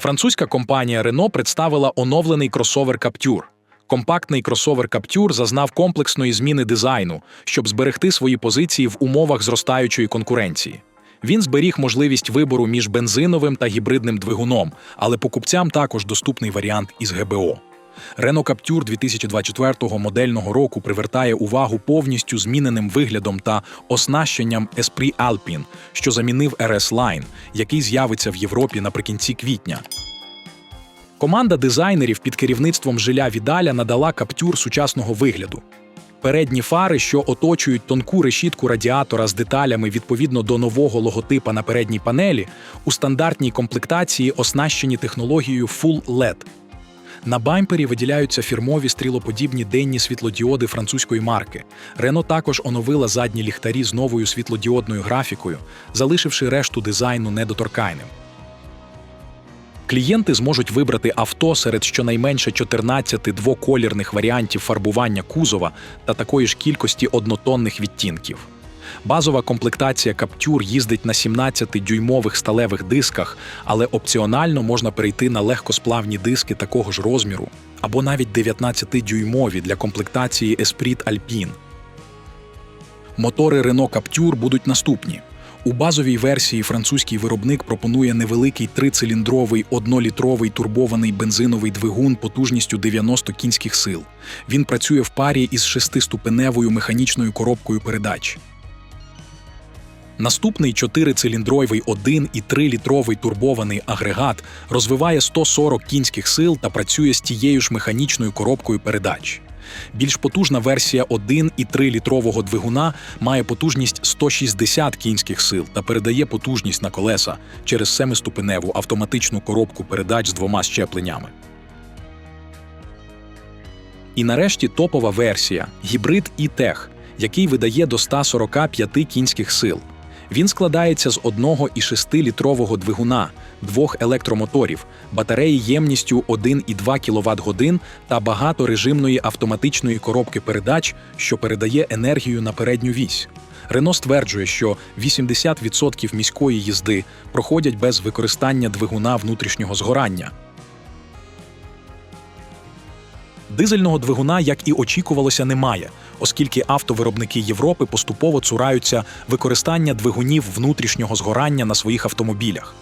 Французька компанія Renault представила оновлений кросовер Captur. Компактний кросовер Captur зазнав комплексної зміни дизайну, щоб зберегти свої позиції в умовах зростаючої конкуренції. Він зберіг можливість вибору між бензиновим та гібридним двигуном, але покупцям також доступний варіант із ГБО. Renault Captur 2024 модельного року привертає увагу повністю зміненим виглядом та оснащенням Esprit Alpine, що замінив RS Line, який з'явиться в Європі наприкінці квітня. Команда дизайнерів під керівництвом Жиля Відаля надала Captur сучасного вигляду. Передні фари, що оточують тонку решітку радіатора з деталями відповідно до нового логотипа на передній панелі, у стандартній комплектації оснащені технологією Full LED. На бампері виділяються фірмові стрілоподібні денні світлодіоди французької марки. Рено також оновила задні ліхтарі з новою світлодіодною графікою, залишивши решту дизайну недоторкайним. Клієнти зможуть вибрати авто серед щонайменше 14 двоколірних варіантів фарбування кузова та такої ж кількості однотонних відтінків. Базова комплектація Captur їздить на 17-дюймових сталевих дисках, але опціонально можна перейти на легкосплавні диски такого ж розміру або навіть 19-дюймові для комплектації Esprit Alpine. Мотори Renault Captur будуть наступні. У базовій версії французький виробник пропонує невеликий трициліндровий однолітровий турбований бензиновий двигун потужністю 90 кінських сил. Він працює в парі із шестиступеневою механічною коробкою передач. Наступний чотирициліндровий 1 і 3-літровий турбований агрегат розвиває 140 кінських сил та працює з тією ж механічною коробкою передач. Більш потужна версія 1 і 3-літрового двигуна має потужність 160 кінських сил та передає потужність на колеса через семиступеневу автоматичну коробку передач з двома щепленнями. І нарешті топова версія гібрид e-Tech, який видає до 145 кінських сил. Він складається з 1,6-літрового двигуна, двох електромоторів, батареї ємністю 1,2 кВт годин та багаторежимної автоматичної коробки передач, що передає енергію на передню вісь. Рено стверджує, що 80% міської їзди проходять без використання двигуна внутрішнього згорання. Дизельного двигуна, як і очікувалося, немає, оскільки автовиробники Європи поступово цураються використання двигунів внутрішнього згорання на своїх автомобілях.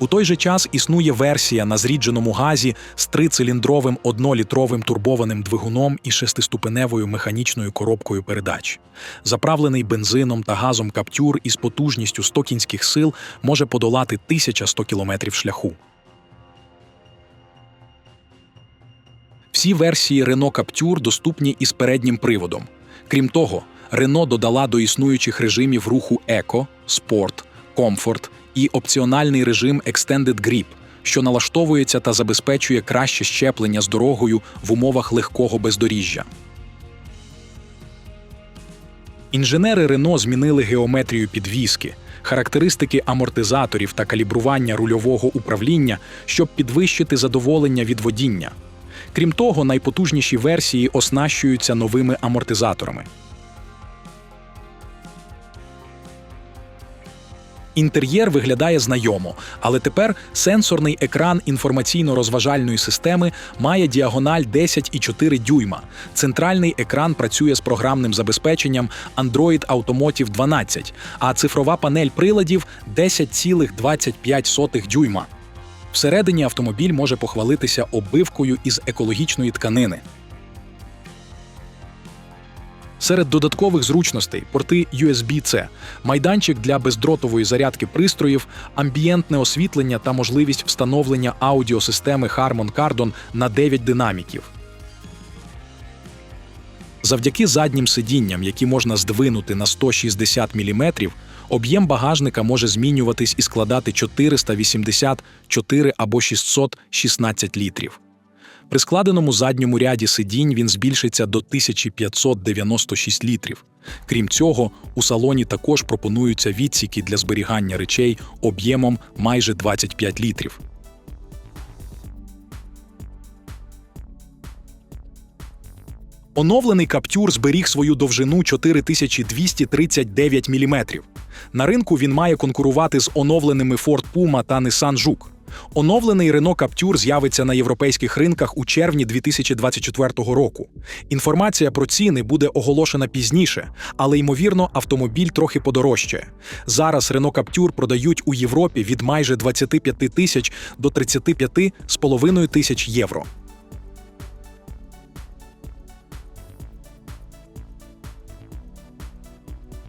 У той же час існує версія на зрідженому газі з трициліндровим однолітровим турбованим двигуном і шестиступеневою механічною коробкою передач. Заправлений бензином та газом каптюр із потужністю 100 кінських сил може подолати 1100 кілометрів шляху. Всі версії Renault Captur доступні із переднім приводом. Крім того, Renault додала до існуючих режимів руху Eco, Sport, Comfort і опціональний режим Extended Grip, що налаштовується та забезпечує краще щеплення з дорогою в умовах легкого бездоріжжя. Інженери Renault змінили геометрію підвіски, характеристики амортизаторів та калібрування рульового управління, щоб підвищити задоволення від водіння. Крім того, найпотужніші версії оснащуються новими амортизаторами. Інтер'єр виглядає знайомо, але тепер сенсорний екран інформаційно-розважальної системи має діагональ 10,4 дюйма. Центральний екран працює з програмним забезпеченням Android Automotive 12, а цифрова панель приладів 10,25 дюйма. Всередині автомобіль може похвалитися оббивкою із екологічної тканини. Серед додаткових зручностей порти USB-C, майданчик для бездротової зарядки пристроїв, амбієнтне освітлення та можливість встановлення аудіосистеми Harman Kardon на 9 динаміків. Завдяки заднім сидінням, які можна здвинути на 160 мм, об'єм багажника може змінюватись і складати 484 або 616 літрів. При складеному задньому ряді сидінь він збільшиться до 1596 літрів. Крім цього, у салоні також пропонуються відсіки для зберігання речей об'ємом майже 25 літрів. Оновлений каптюр зберіг свою довжину 4239 мм. На ринку він має конкурувати з оновленими Ford Puma та Nissan Juke. Оновлений Renault Captur з'явиться на європейських ринках у червні 2024 року. Інформація про ціни буде оголошена пізніше, але ймовірно, автомобіль трохи подорожчає. Зараз Renault Captur продають у Європі від майже 25 тисяч до 35 з половиною тисяч євро.